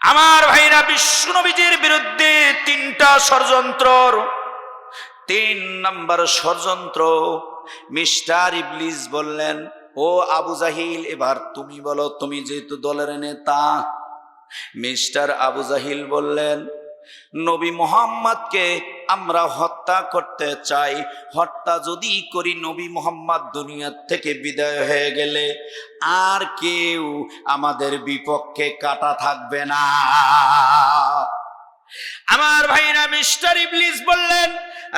আমার ভাইরা বিষ্ণুনবীজির বিরুদ্ধে তিনটা ষড়যন্ত্র। তিন নম্বর ষড়যন্ত্র, মিস্টার ইবলিস বললেন, ও আবু জাহিল, এবার তুমি বলো, তুমি যেহেতু দলের নেতা, মিস্টার আবু জাহিল বললেন নবী মোহাম্মদকে আমরা হত্যা করতে চাই। হত্যা যদি করি, নবী মোহাম্মদ দুনিয়ার থেকে বিদায় হয়ে গেলে আর কেউ আমাদের বিপক্ষে কাটা থাকবে না। আমার ভাইরা মিস্টার ইবলিস বললেন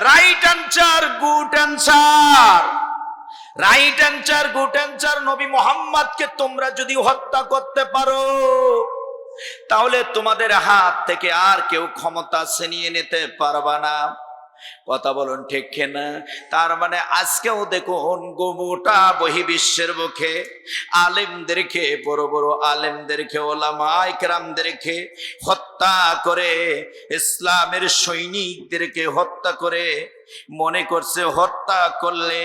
right answer good answer right answer good answer নবী মোহাম্মদকে তোমরা যদি হত্যা করতে পারো। তাহলে তোমাদের হাত থেকে আর কেউ ক্ষমতা ছিনিয়ে নিতে পারবা না। কথা বলুন ঠিক না তার মানে আজকেও দেখুন গোটা বহি বিশ্বের মুখে, আলেমদেরকে, বড় বড় আলেমদেরকে ওলামাইকরামদেরকে হত্যা করে, ইসলামের সৈনিকদেরকে হত্যা করে মনে করছে হত্যা করলে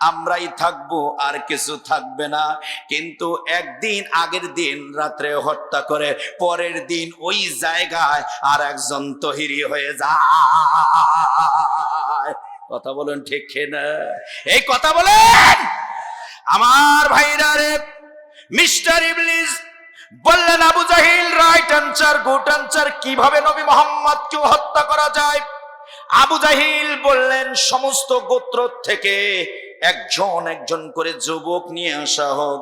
আমরাই থাকব, আর কিছু থাকবে না। কিন্তু একদিন আগের দিন রাত্রে হত্যা করে পরের দিন ওই জায়গায় আর একজন তহিরি হয়ে যায়। কথা বলেন ঠিক না এই কথা বলেন! আমার ভাইরা রে, মিস্টার ইবলিস বললেন, Abu Jahil right answer good answer কীভাবে নবী মোহাম্মদকে হত্যা করা যায়? আবু জাহিল বললেন সমস্ত গোত্র থেকে একজন একজন করে যুবক নিয়ে আসা হোক।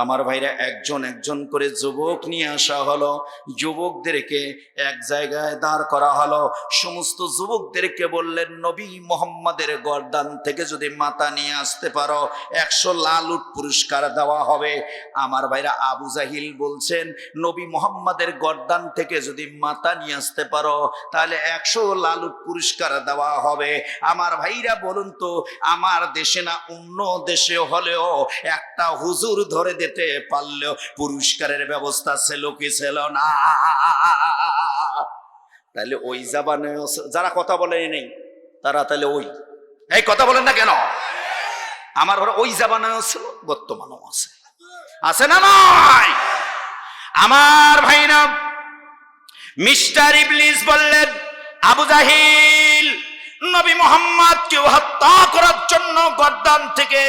আমার ভাইরা, একজন একজন করে যুবক নিয়ে আসা হলো। যুবকদেরকে এক জায়গায় দাঁড় করা হলো। সমস্ত যুবকদেরকে বললেন, নবী মোহাম্মদের গর্দান থেকে যদি মাথা নিয়ে আসতে পারো, একশো লালুট পুরস্কার দেওয়া হবে। আমার ভাইরা, আবু জাহিল বলছেন, নবী মোহাম্মদের গর্দান থেকে যদি মাতা নিয়ে আসতে পারো, তাহলে একশো লালুট পুরস্কার দেওয়া হবে। আমার ভাইরা, বলুন তো, আমার দেশে না অন্য দেশে হলেও একটা হুজুর ধরে দিতে পারলেও পুরস্কারের ব্যবস্থা ছিল কি ছিল না। তাহলে ওই জাবানে যারা কথা বলে নেই, তারা তাহলে ওই। এই কথা বলেন না কেন? আমার ঘরে ওই জাবানেও ছিল, বর্তমানেও আছে। আছে না নয় আমার ভাইরা, মিস্টার ইবলিস বললেন, আবু জাহিল, নবী মোহাম্মদ কেউ হত্যা করার জন্য গর্দান থেকে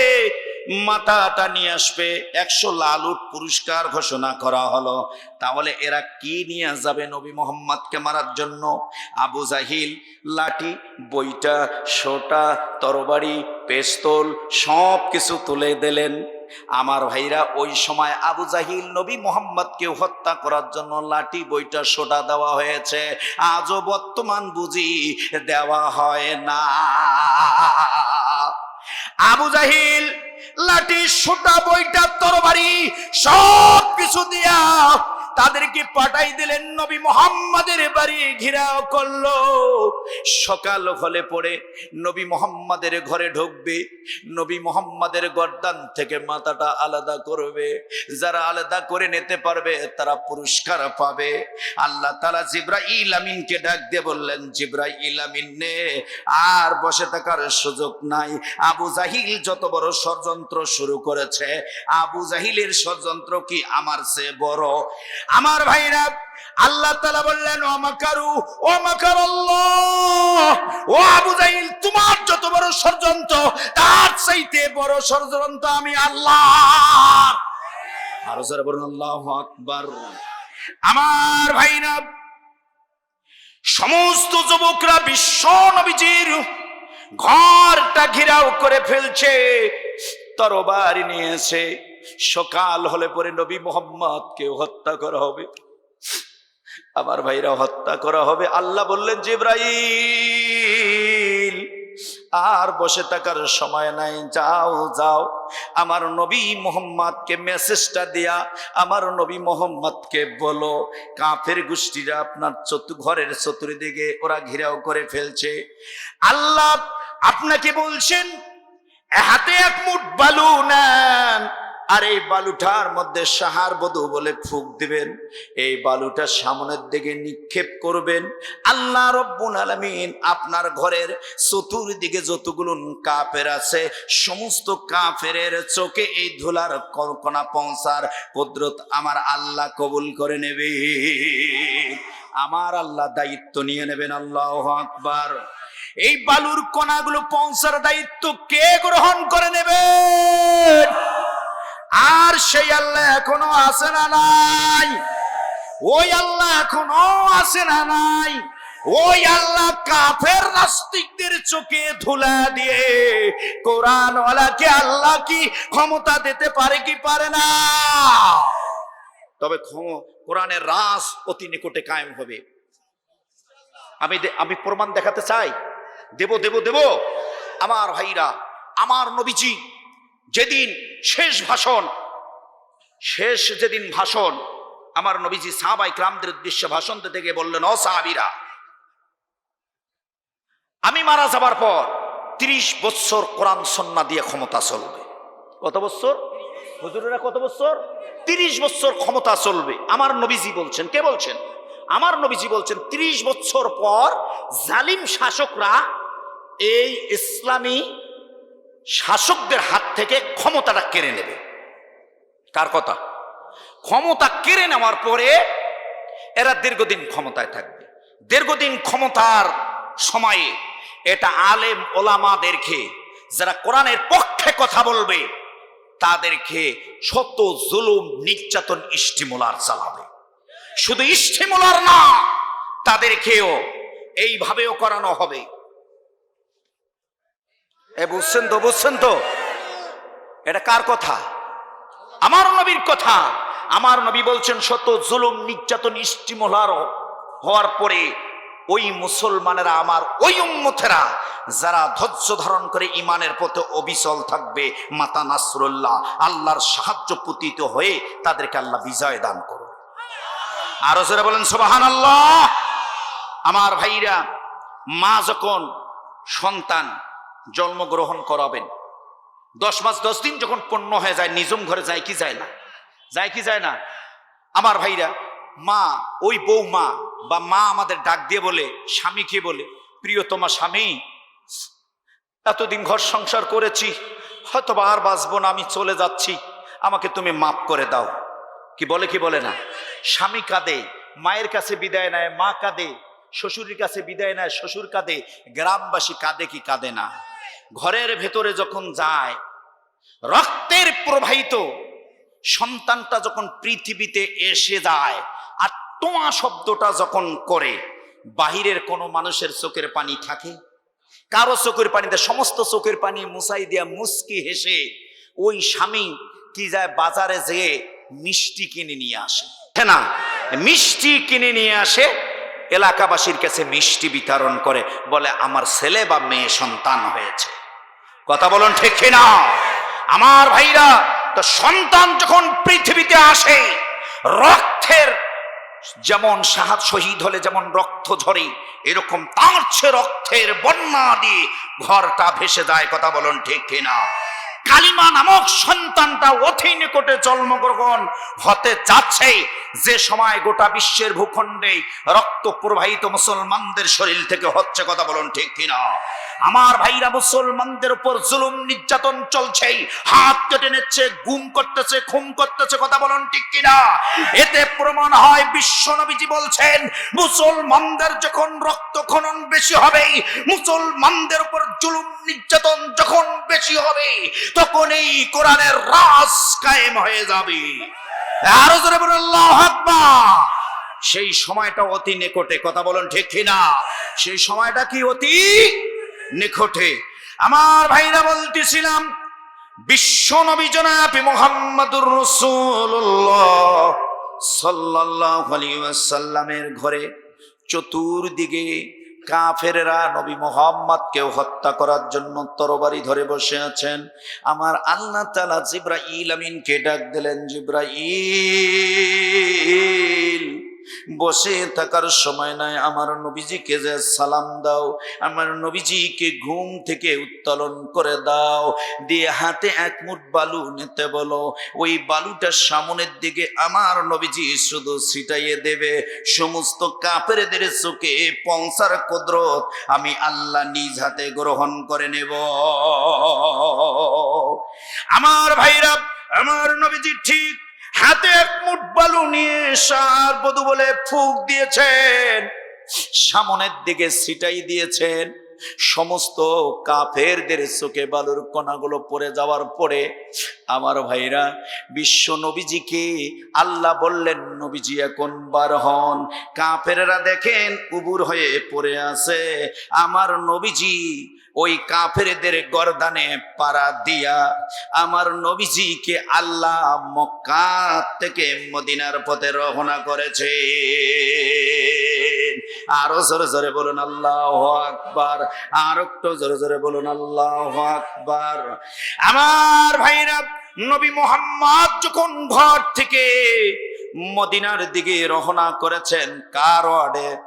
মাথাটা নিয়ে আসবে, একশো লালুট পুরস্কার ঘোষণা করা হলো। তাহলে এরা কি নিয়ে যাবে নবী মোহাম্মদকে মারার জন্য? আবু জাহিল, লাঠি, বইটা, সোটা, তরবারি, পেস্তল সব কিছু তুলে দিলেন। আমার ভাইরা, ওই সময় আবু জাহিল নবী মোহাম্মদকে হত্যা করার জন্য লাঠি, বইটা, সোটা দেওয়া হয়েছে। আজও বর্তমান বুঝি দেওয়া হয় না। আবু জাহিল লাঠি সুটা বইটা তরবারি সব কিছু দিয়া তাদেরকে পাঠাই দিলেন নবী মোহাম্মদের বাড়ি ঘিরাও করল। সকাল হলে পরে নবী মোহাম্মদের ঘরে ঢুকবে, নবী মোহাম্মদের গর্দান থেকে মাথাটা আলাদা করবে। যারা আলাদা করে নিতে পারবে, তারা পুরস্কার পাবে। আল্লাহ তালা জিব্রাইল ইলামিনকে ডাক দিয়ে বললেন, জিব্রাইল ইলামিন নে, আর বসে থাকার সুযোগ নাই। আবু জাহিল যত বড় ষড়যন্ত্র শুরু করেছে, আবু জাহিলের ষড়যন্ত্র কি আমার সে বড়? আমার ভাইরা, আল্লাহ তালা বললেন, ও মাকারু, ও আবু জাহিল তোমার যত বড় ষড়যন্ত্র, তার চাইতে বড় ষড়যন্ত্র আমি আল্লাহ আরও যারা বলুন, আল্লাহ আকবার। আমার ভাইরা, সমস্ত যুবকরা বিশ্ব নবীজির ঘরটা ঘিরাও করে ফেলছে, তরবারি নিয়েছে। সকাল হলে পরে নবী মোহাম্মদকে হত্যা করা হবে। আমার ভাইরা হত্যা করা হবে। আল্লাহ বললেন, জিব্রাইল, আর বসে থাকার সময় নাই। যাও যাও। আমার নবী মোহাম্মদকে মেসেজটা দিয়া, আমার নবী মোহাম্মদকে বলো, কাফের গোষ্ঠীরা আপনার চতু, ঘরের চতুর্দিকে ওরা ঘিরাও করে ফেলছে। আল্লাহ আপনাকে বলছেন হাতে এক মুঠ বালু নেন আর এই বালুটার মধ্যে সাহার বধু বলে ফুক দিবেন। এই বালুটা সামনের দিকে নিক্ষেপ করবেন। আল্লাহ রব্বুল আলমিন আপনার ঘরের চতুর্দিকে যতগুলো কাপের আছে, সমস্ত কাফের চোখে এই ধুলার কল্পনা পৌঁছার কুদরত আমার আল্লাহ কবুল করে নেবে। আমার আল্লাহ দায়িত্ব নিয়ে নেবেন, আল্লাহ আকবার। এই বালুর কণাগুলো পৌঁছার দায়িত্ব কে গ্রহণ করে নেবেন? আর সেই আল্লাহ এখনও আছে না নাই? ওই আল্লাহ এখনও আছে না নাই? ওই আল্লাহ কাফের নাস্তিকদের চোখে ধুলা দিয়ে কোরআন ওয়ালাকে আল্লাহ কি ক্ষমতা দিতে পারে কি পারে না? তবে কোরআনের রাস অতি নিকটে কায়েম হবে। আমি আমি প্রমাণ দেখাতে চাই। দেব দেব দেব। আমার ভাইরা, আমার নবীজি যেদিন শেষ ভাষণ, শেষ যেদিন ভাষণ, আমার নবীজি সাহাবাই ক্রামদের উদ্দেশ্যে ভাষণ গিয়ে বললেন, ও সাহাবিরা, আমি মারা যাবার পর তিরিশ বছর কোরআন সন্না দিয়ে ক্ষমতা চলবে। কত বছর হুজুরেরা কত বছর তিরিশ বছর ক্ষমতা চলবে। আমার নবীজি বলছেন, কে বলছেন? আমার নবীজি বলছেন, তিরিশ বছর পর জালিম শাসকরা এই ইসলামী শাসকদের হাত থেকে ক্ষমতাটা কেড়ে নেবে। কার কথা? ক্ষমতা কেড়ে নেওয়ার পরে এরা দীর্ঘদিন ক্ষমতায় থাকবে। দীর্ঘদিন ক্ষমতার সময়ে এটা আলেম ওলামাদেরকে, যারা কোরআনের পক্ষে কথা বলবে, তাদেরকে শত জুলুম, নির্যাতন, ইস্টিমুলার চালাবে। শুধু ইস্টিমুলার না, তাদেরকেও এইভাবেও করানো হবে। এ বুঝছেন তো বুঝছেন তো। এটা কার কথা? আমার নবীর কথা। আমার নবী বলছেন, শত জুলুম, নির্যাতন ইস্টিমোলার হওয়ার পরে ওই মুসলমানেরা আমার, ওই উম্মতেরা যারা ধৈর্য ধারণ করে ইমানের পথে অবিচল থাকবে, মাতা নাসরুল্লাহ, আল্লাহর সাহায্য পতিত হয়ে তাদেরকে আল্লাহ বিজয় দান করবে আরও যারা বলেন সোবাহান আল্লাহ আমার ভাইরা, মা যখন সন্তান জন্মগ্রহণ করাবেন। দশ মাস, দশ দিন যখন পণ্য হয়ে যায়, নিজম ঘরে যায় কি যায় না? যায় কি যায় না? আমার ভাইরা, মা, ওই বউ মা বা মা আমাদের ডাক দিয়ে বলে স্বামীকে বলে, প্রিয়তমা স্বামী, এতদিন ঘর সংসার করেছি হয়তো আর বাঁচবো না, আমি চলে যাচ্ছি, আমাকে তুমি মাফ করে দাও। কি বলে কি বলে না? স্বামী কাঁদে, মায়ের কাছে বিদায় নেয়, মা কাঁদে শ্বশুরের কাছে বিদায় নেয়, শ্বশুর কাঁদে, গ্রামবাসী কাঁদে কি কাঁদে না? ঘরের ভেতরে যখন যায়, রক্তের প্রবাহিত সন্তানটা যখন পৃথিবীতে এসে যায়, আর টোয়া শব্দটা যখন করে, বাহিরের কোনো মানুষের চোখের পানি থাকে? কারও চোখের পানিতে, সমস্ত চোখের পানি মুসাই দিয়া মুস্কি হেসে, ওই স্বামী কি যায় বাজারে যেয়ে মিষ্টি কিনে নিয়ে আসে? হ্যাঁ না, মিষ্টি কিনে নিয়ে আসে এলাকাবাসীর কাছে মিষ্টি বিতরণ করে বলে, আমার ছেলে বা মেয়ে সন্তান হয়েছে। কথা বলুন ঠিক না আমার ভাইরা, তো সন্তান যখন পৃথিবীতে আসে, রক্তের যেমন সাহায্য, শহীদ হলে যেমন রক্ত ঝরে, এরকম তাঁর রক্তের বন্যা দিয়ে ঘরটা ভেসে যায়। কথা বলুন ঠিক কিনা? কালিমা নামক সন্তানটা অতি নিকটে জন্মগ্রহণ হতে যাচ্ছে। যে সময় গোটা বিশ্বের ভূখণ্ডে রক্ত প্রবাহিত মুসলমানদের শরীর থেকে হচ্ছে কথা বলুন ঠিক কিনা? আমার ভাইরা মুসলমানদের উপর জুলুম নির্যাতন চলছে। হাত কেটে নিচ্ছে গুম করতেছে খুম করতেছে কথা বলুন ঠিক কিনা? এতে প্রমাণ হয়, বিশ্ব নবীজি বলছেন, মুসলমানদের যখন রক্ত খনন বেশি হবে, মুসলমানদের উপর জুলুম নির্যাতন যখন বেশি হবে তখন এই কোরআনের রাস কায়েম হয়ে যাবে। আরও জোরে সেই সময়টা অতি নিকটে, কথা বলুন ঠিক কিনা? সেই সময়টা কি অতি নিকটে? আমার ভাইরা বলতেছিলাম, বিশ্ব নবী জনাবি মোহাম্মদুর রসুল্লাহ সাল্লাল্লাহু আলাইহি ওয়াসাল্লামের ঘরে চতুর্দিকে কাফেরেরা নবী মোহাম্মদকেও হত্যা করার জন্য তরবারি ধরে বসে আছেন। আমার আল্লাহ জিব্রাহ জিব্রাইল আমিনকে ডাক দিলেন, জিব্রাইল! বসে থাকার সময় নাই। আমার নবীজিকে যে সালাম দাও, আমার নবীজিকে ঘুম থেকে উত্তোলন করে দাও। দিয়ে হাতে এক মুঠ বালু নিতে বলো। ওই বালুটার সামনের দিকে আমার নবীজি শুধু ছিটাইয়ে দেবে। সমস্ত কাপেরদের চোখে পৌঁছার কুদরত আমি আল্লাহ নিজ হাতে গ্রহণ করে নেব। আমার ভাইরা, আমার নবীজি ঠিক হাতে এক মুঠ বালু নিয়ে সার বধু বলে ফুক দিয়েছেন সামনের দিকে সিটাই দিয়েছেন। সমস্ত কাফেরদের চোখে বালুর কণাগুলো পড়ে যাওয়ার পরে আমার ভাইরা, বিশ্ব নবীজিকে আল্লাহ বললেন, নবীজি এখন বার হন। কাফেরেরা দেখেন, উবুর হয়ে পড়ে আছে। আমার নবীজি ওই কাফেরদের গরদানে পাড়া দিয়া, আমার নবীজিকে আল্লাহ মক্কা থেকে মদিনার পথে রওনা করেছে। আরও জোরে জোরে বলুন, আল্লাহ আকবার। আর একটু জোরে জোরে বলুন, আল্লাহ আকবার। আমার ভাইরা, নবী মোহাম্মদ যখন ঘর থেকে মদিনার দিকে রওনা করেছেন, কার ওয়ার্ডে?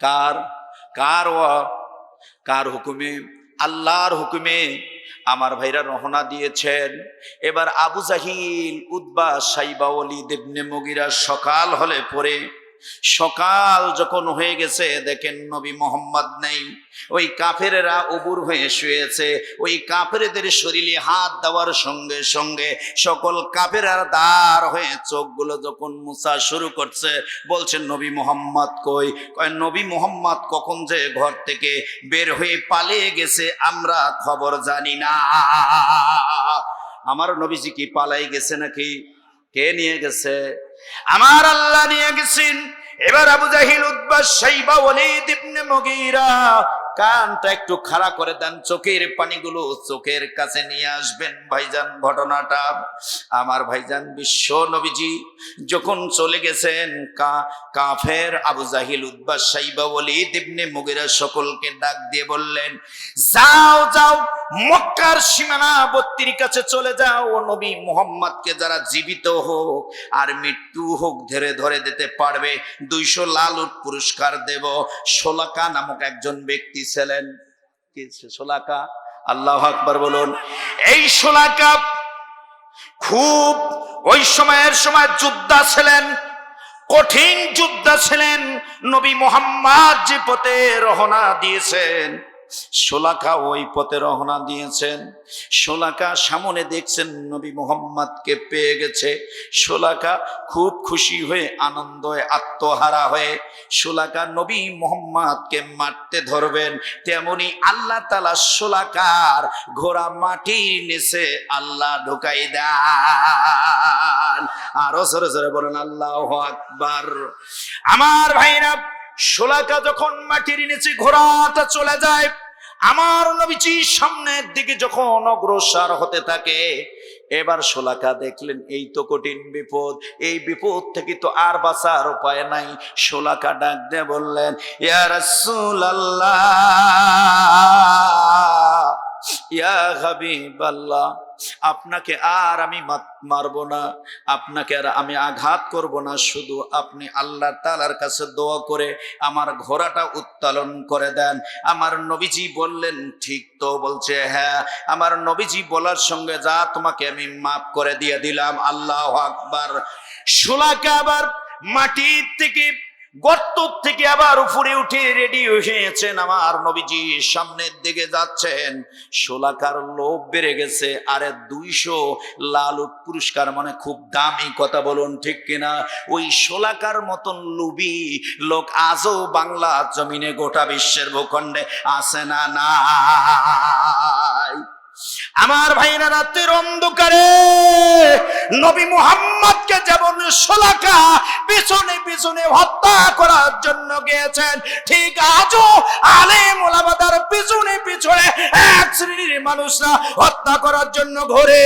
কার? কার কার হুকুমে? আল্লাহর হুকুমে আমার ভাইরা রহনা দিয়েছেন। এবার আবু জাহিল উদ্বা সাইবা অলি দেবনে মগিরা সকাল হলে পরে সকাল যখন হয়ে গেছে, দেখেন নবী মোহাম্মদ নেই। ওই কাফেরেরা উবুর হয়ে শুয়েছে। ওই কাফেরদের শরীরে হাত দেওয়ার সঙ্গে সঙ্গে সকল কাফেরা দাঁড় হয়ে চোখগুলো যখন মুছা শুরু করছে, বলছেন, নবী মোহাম্মদ কই? কয়, নবী মোহাম্মদ কখন যে ঘর থেকে বের হয়ে পালিয়ে গেছে, আমরা খবর জানি না। আমার নবীজি কি পালাই গেছে নাকি? কে নিয়ে গেছে? আমার আল্লাহ নিয়ে গেছেন। এবার আবু জাহিল উদ্বাস সাইবা ওয়ালিদ ইবনে মুগীরা কানটা একটু খাড়া করে দেন, চোখের পানিগুলো চোখের কাছে নিয়ে আসবেন। ভাইজান, ঘটনাটা আমার ভাইজান বিশ্ব নবীজি যখন চলে গেছেন, কা, কাফের আবু জাহিল উদ্বাস সাইবা, ওয়ালিদ ইবনে মুগীরা সকলকে ডাক দিয়ে বললেন, যাও যাও, মক্কার সীমানাবর্তীর কাছে চলে যাও। নবী মোহাম্মদকে যারা জীবিত হোক আর মৃত্যু হোক ধরে ধরে দিতে পারবে, দুইশো লালুট পুরস্কার দেব। সোলাকা নামক একজন ব্যক্তি ছিলেন সোলাকা আল্লাহ আকবর বলুন, এই সোলাকা খুব ওই সময়ের সময় যোদ্ধা ছিলেন, কঠিন যোদ্ধা ছিলেন, নবী মোহাম্মদ যে পথে রহনা দিয়েছেন। সোলাকা ওই পথে রহনা দিয়েছেন। সোলাকা সামনে দেখছেন নবী মোহাম্মদকে পেয়ে গেছে। সোলাকা খুব খুশি হয়ে আনন্দ আত্মহারা হয়ে সোলাকা নবী মোহাম্মদকে মারতে ধরবেন। তেমনি আল্লাহ তালা সোলাকার ঘোড়া মাটির নিচে আল্লাহ ঢুকাই দেন। আরও জোরে জোরে বলেন, আল্লাহ আকবার। আমার ভাইরা সোলাকা যখন মাটির নিচে ঘোড়াটা চলে যায়, আমার নবীজি সামনের দিকে যখন অগ্রসর হতে থাকে, এবার শোলাকা দেখলেন, এই তো কঠিন বিপদ, এই বিপদ থেকে তো আর বাঁচার উপায় নাই। শোলাকা ডাক দিয়ে বললেন, ইয়া রাসূলুল্লাহ! আপনাকে আর আমি মারবো না, আপনাকে আর আমি আঘাত করব না, শুধু আপনি আল্লাহ তালার কাছে দোয়া করে আমার ঘোড়াটা উত্তোলন করে দেন। আমার নবীজি বললেন, ঠিক তো বলছে হ্যাঁ আমার নবীজি বলার সঙ্গে যা তোমাকে আমি মাফ করে দিয়ে দিলাম, আল্লাহ আকবার। সোলাকে আবার মাটির থেকে গর্ত থেকে আবার উপরে উঠে রেডি হয়েছেন আমার নবীজি, সামনের দিকে যাচ্ছেন। সোলাকার লোভ বেড়ে গেছে, আরে দুইশো লালুট পুরস্কার মানে খুব দামি কথা বলুন, ঠিক কিনা? ওই সোলাকার মতন লুবি লোক আজও বাংলা জমিনে গোটা বিশ্বের ভূখণ্ডে আসে না নাই? আমার ভাইরা রাতের অন্ধকারে নবী মুহাম্মদকে যেমন সোলাকা পিছনে পিছনে হত্যা করার জন্য গিয়েছেন, ঠিক আজও আলেম ওলামাদার পিছনে পিছনে এক শ্রেণির মানুষরা হত্যা করার জন্য ঘোরে।